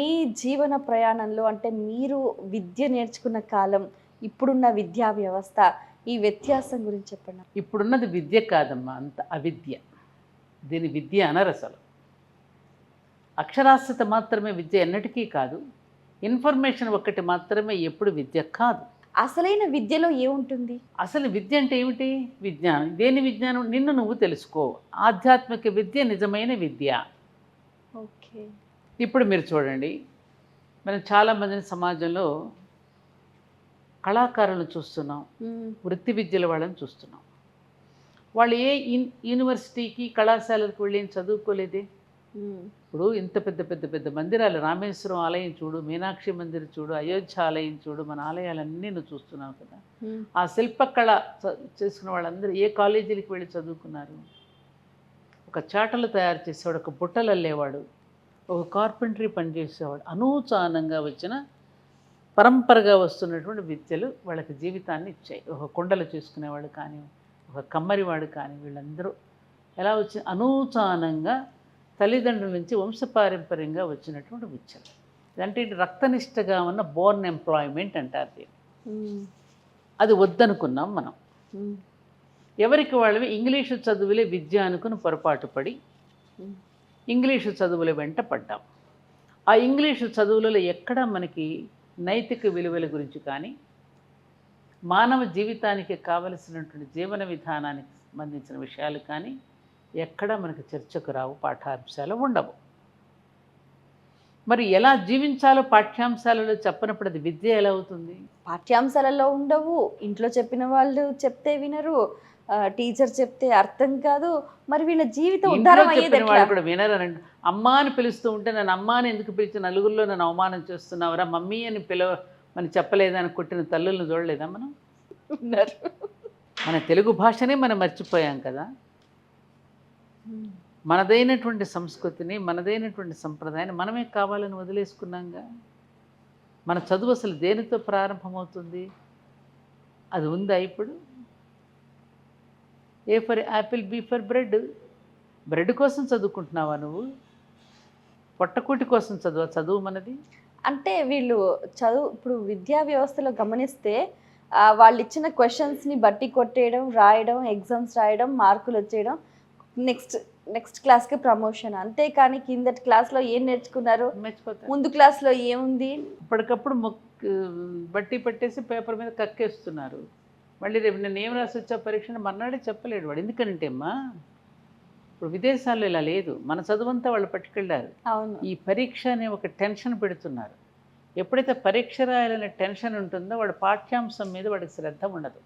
మీ జీవన ప్రయాణంలో అంటే మీరు విద్య నేర్చుకున్న కాలం ఇప్పుడున్న విద్యా వ్యవస్థ ఈ వ్యత్యాసం గురించి చెప్పండి. ఇప్పుడున్నది విద్య కాదమ్మా అంత అవిద్య. దీని విద్య అనరు అసలు. అక్షరాస్యత మాత్రమే విద్య ఎన్నటికీ కాదు. ఇన్ఫర్మేషన్ ఒక్కటి మాత్రమే ఎప్పుడు విద్య కాదు. అసలైన విద్యలో ఏముంటుంది? అసలు విద్య అంటే ఏమిటి? విజ్ఞానం. దేని విజ్ఞానం? నిన్ను నువ్వు తెలుసుకో. ఆధ్యాత్మిక విద్య నిజమైన విద్య. ఓకే. ఇప్పుడు మీరు చూడండి. మనం చాలామందిని సమాజంలో కళాకారులను చూస్తున్నాం. వృత్తి విద్యల వాళ్ళని చూస్తున్నాం. వాళ్ళు ఏ యూన్ యూనివర్సిటీకి కళాశాలకు వెళ్ళి చదువుకోలేదే? ఇప్పుడు ఇంత పెద్ద పెద్ద పెద్ద మందిరాలు రామేశ్వరం ఆలయం చూడు మీనాక్షి మందిర్ చూడు అయోధ్య ఆలయం చూడు మన ఆలయాలన్నీ నువ్వు చూస్తున్నావు కదా. ఆ శిల్పకళ చేసుకున్న వాళ్ళందరూ ఏ కాలేజీలకు వెళ్ళి చదువుకున్నారు? ఒక చాటలు తయారు చేసేవాడు ఒక బుట్టలు అల్లేవాడు. ఒక కార్పెంటరీ పనిచేసేవాడు అనూచానంగా వచ్చిన పరంపరగా వస్తున్నటువంటి విద్యలు వాళ్ళకి జీవితాన్ని ఇచ్చాయి. ఒక కుండలు చేసుకునేవాడు కానీ ఒక కమ్మరివాడు కానీ వీళ్ళందరూ ఎలా వచ్చి అనూచానంగా తల్లిదండ్రుల నుంచి వంశపారంపర్యంగా వచ్చినటువంటి విద్యలు. అంటే ఇది రక్తనిష్టగా ఉన్న బోర్న్ ఎంప్లాయ్మెంట్ అంటారు దీన్ని. అది వద్దనుకున్నాం మనం. ఎవరికి వాళ్ళవి? ఇంగ్లీషు చదువులే విద్య అనుకుని పొరపాటు పడి ఇంగ్లీషు చదువుల వెంట పడ్డాం. ఆ ఇంగ్లీషు చదువులలో ఎక్కడ మనకి నైతిక విలువల గురించి కానీ మానవ జీవితానికి కావలసినటువంటి జీవన విధానానికి సంబంధించిన విషయాలు కానీ ఎక్కడ మనకు చర్చకు రావు పాఠ్యాంశాలు ఉండవు. మరి ఎలా జీవించాలో పాఠ్యాంశాలలో చెప్పనప్పుడు అది విద్య ఎలా అవుతుంది? పాఠ్యాంశాలలో ఉండవు. ఇంట్లో చెప్పిన వాళ్ళు చెప్తే వినరు. టీచర్ చెప్తే అర్థం కాదు. మరి వీళ్ళ జీవితం ఉద్ధారం అయ్యేది కూడా వినరనండి అమ్మా అని పిలుస్తూ ఉంటే నన్ను అమ్మా అని ఎందుకు పిలిచి నలుగురిలో నన్ను అవమానం చేస్తున్నావురా? మమ్మీ అని పిలవ మనం చెప్పలేదని కొట్టిన తల్లులను చూడలేదా మనం? ఉన్నారు మన తెలుగు భాషనే మనం మర్చిపోయాం కదా. మనదైనటువంటి సంస్కృతిని మనదైనటువంటి సంప్రదాయాన్ని మనమే కావాలని వదిలేసుకున్నాంగా. మన చదువు అసలు దేనితో ప్రారంభమవుతుంది? అది ఉందా ఇప్పుడు? A for apple B for bread. Bread కోసం చదువుకుంటున్నావా నువ్వు? పొట్టకూటి కోసం చదువు? చదువు మనది? అంటే వీళ్ళు చదువు ఇప్పుడు విద్యా వ్యవస్థలో గమనిస్తే వాళ్ళు ఇచ్చిన క్వశ్చన్స్ని బట్టి కొట్టేయడం రాయడం ఎగ్జామ్స్ రాయడం మార్కులు వచ్చేయడం నెక్స్ట్ నెక్స్ట్ క్లాస్కి ప్రమోషన్. అంతేకాని కిందటి క్లాస్లో ఏం నేర్చుకున్నారు? ముందు క్లాస్లో ఏముంది? అప్పటికప్పుడు మొక్ బట్టి పట్టేసి పేపర్ మీద కక్కేస్తున్నారు. మళ్ళీ రేపు నేను ఏం రాసి వచ్చా పరీక్షను మర్నాడే చెప్పలేడు వాడు. ఎందుకంటే అమ్మా ఇప్పుడు విదేశాల్లో ఇలా లేదు. మన చదువంతా వాళ్ళు పట్టుకెళ్ళారు. అవును. ఈ పరీక్ష అనే ఒక టెన్షన్ పెడుతున్నారు. ఎప్పుడైతే పరీక్ష రాయాలనే టెన్షన్ ఉంటుందో వాడు పాఠ్యాంశం మీద వాడికి శ్రద్ధ ఉండదు.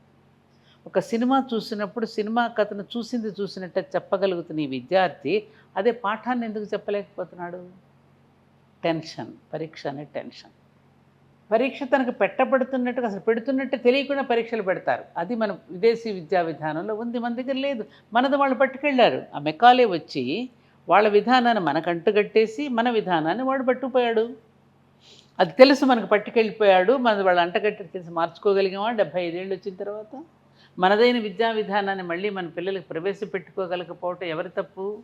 ఒక సినిమా చూసినప్పుడు సినిమా కథను చూసింది చూసినట్టే చెప్పగలుగుతున్న ఈ విద్యార్థి అదే పాఠాన్ని ఎందుకు చెప్పలేకపోతున్నాడు? టెన్షన్ పరీక్ష అనే టెన్షన్. పరీక్ష తనకు పెట్టబడుతున్నట్టుగా అసలు పెడుతున్నట్టు తెలియకుండా పరీక్షలు పెడతారు. అది మన విదేశీ విద్యా విధానంలో ఉంది మన దగ్గర లేదు. మనది వాళ్ళు పట్టుకెళ్ళారు. ఆ మెకాలే వచ్చి వాళ్ళ విధానాన్ని మనకు అంటుగట్టేసి మన విధానాన్ని వాడు పట్టుకుపోయాడు. అది తెలుసు మనకు పట్టుకెళ్ళిపోయాడు. మనది వాళ్ళు అంటగట్టి తెలిసి మార్చుకోగలిగామా? డెబ్భై ఐదేళ్ళు వచ్చిన తర్వాత. మనదైన విద్యా విధానాన్ని మళ్ళీ మన పిల్లలకు ప్రవేశపెట్టుకోగలకపోవటం ఎవరి తప్పు?